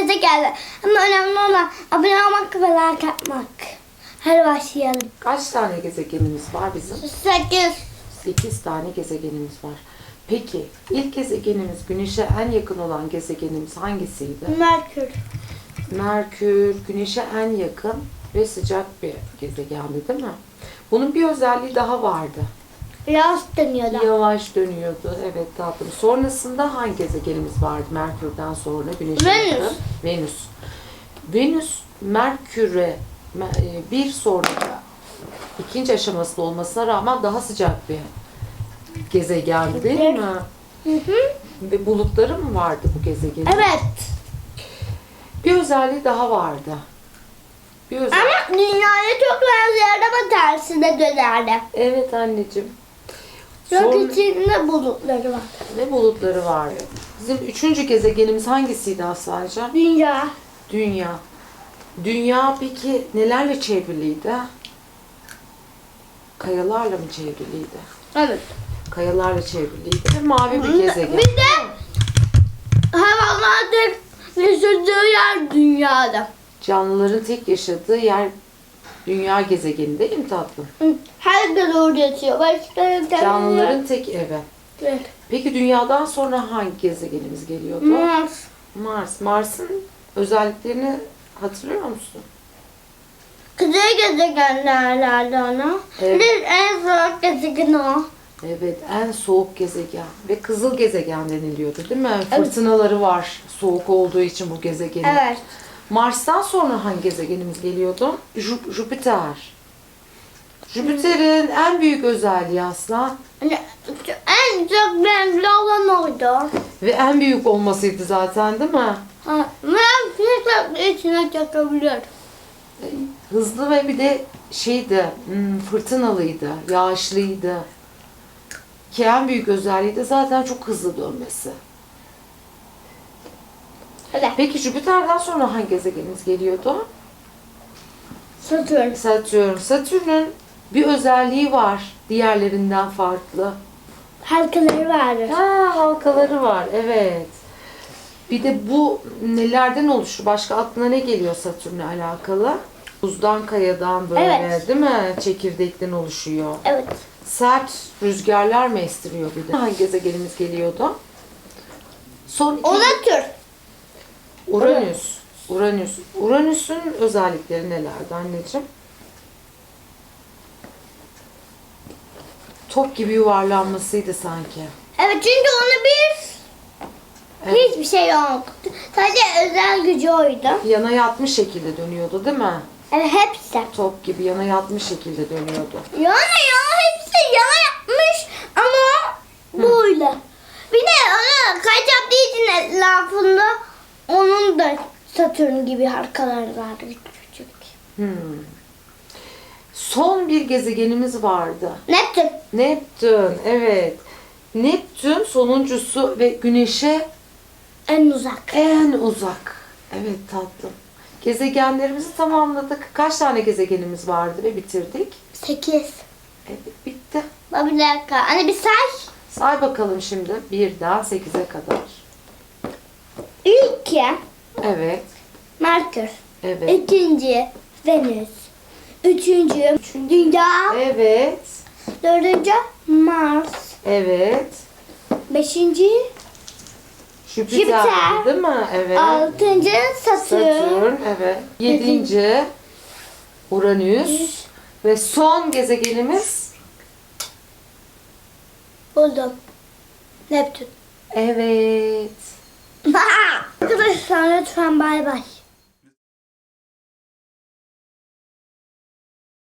gezegen. Ama önemli olan abone olmak ve like atmak. Hadi başlayalım. Kaç tane gezegenimiz var bizim? 8. 8 tane gezegenimiz var. Peki ilk gezegenimiz Güneş'e en yakın olan gezegenimiz hangisiydi? Merkür. Merkür, Güneş'e en yakın ve sıcak bir gezegendi değil mi? Bunun bir özelliği daha vardı. Yaz dönüyor da. Yavaş dönüyordu. Evet tatlım. Sonrasında hangi gezegenimiz vardı Merkür'den sonra Güneş'e Venüs. Venüs. Venüs Merkür'e me- e, bir sonraki ikinci aşamasında olmasına rağmen daha sıcak bir gezegendi değil mi? Hı hı. Ve bulutları mı vardı bu gezegenin? Evet. Bir özelliği daha vardı. Bir özelliği. Ama dünyaya çok benziyordu ama tersine dönerdi. Evet anneciğim. Çok Sonra- içinde bulutları var. Ne bulutları var? Bizim üçüncü gezegenimiz hangisiydi Aslı'cığım? Dünya. Dünya. Dünya peki nelerle çevriliydi? Kayalarla mı çevriliydi? Evet. Kayalarla çevriliydi. Mavi bir gezegen. Bir de hayvanların yaşadığı yer dünyada. Canlıların tek yaşadığı yer dünya gezegeni değil mi tatlım? Herkes orada yatıyor. Başka Canlıların tek evi. Evet. Peki dünyadan sonra hangi gezegenimiz geliyordu? Mars. Mars. Mars'ın özelliklerini hatırlıyor musun? Kuzey gezegen derlerdi ona. Evet. Bir en soğuk gezegen o. Evet, en soğuk gezegen ve kızıl gezegen deniliyordu değil mi? Fırtınaları var soğuk olduğu için bu gezegenin. Evet. Mars'tan sonra hangi gezegenimiz geliyordu? Ju- Jüpiter. Jüpiter'in en büyük özelliği asla Hani en çok renkli olan oydu. ve en büyük olmasıydı zaten değil mi? Ha, ben sürekli içine çekebiliyorum. Hızlı ve bir de şeydi, hmm, fırtınalıydı, yağışlıydı. Ki en büyük özelliği de zaten çok hızlı dönmesi. Hadi. Peki Jüpiter'den sonra hangi gezegenimiz geliyordu? Satürn. Satürn. Satürn'ün bir özelliği var diğerlerinden farklı. Halkaları vardır. Ha, halkaları var, evet. Bir de bu nelerden oluşur? Başka aklına ne geliyor Satürn'le alakalı? Buzdan, kayadan böyle Evet. değil mi? Çekirdekten oluşuyor. Evet. Sert rüzgarlar mı estiriyor bir de? Hangi gezegenimiz geliyordu? Son iki... O da tür. Uranüs. Uranüs. Uranüs'ün özellikleri nelerdi anneciğim? Top gibi yuvarlanmasıydı sanki. Evet çünkü onu bir Evet. hiçbir şey yoktu. Sadece özel gücü oydu. Yana yatmış şekilde dönüyordu değil mi? Evet hepsi. Top gibi yana yatmış şekilde dönüyordu. Yani ya hepsi yana yapmış ama böyle. Bir de onu kaç yaptığı için Satürn gibi halkaları vardı küçük. Hmm. Son bir gezegenimiz vardı. Neptün. Neptün, evet. Neptün sonuncusu ve Güneş'e En uzak. en uzak. Evet tatlım. Gezegenlerimizi tamamladık. Kaç tane gezegenimiz vardı ve bitirdik? Sekiz. Evet bitti. Bak bir dakika. Anne bir say. Say bakalım şimdi. Birden sekize kadar. İlki Evet. Merkür. Evet. İkinci Venüs. Üçüncü Dünya. Evet. Dördüncü Mars. Evet. Beşinci Jüpiter, Jüpiter. değil mi? Evet. Altıncı Satürn. Satürn, evet. Yedinci Uranüs ve son gezegenimiz Buldum. Neptün. evet. Arkadaşlar lütfen bay bay.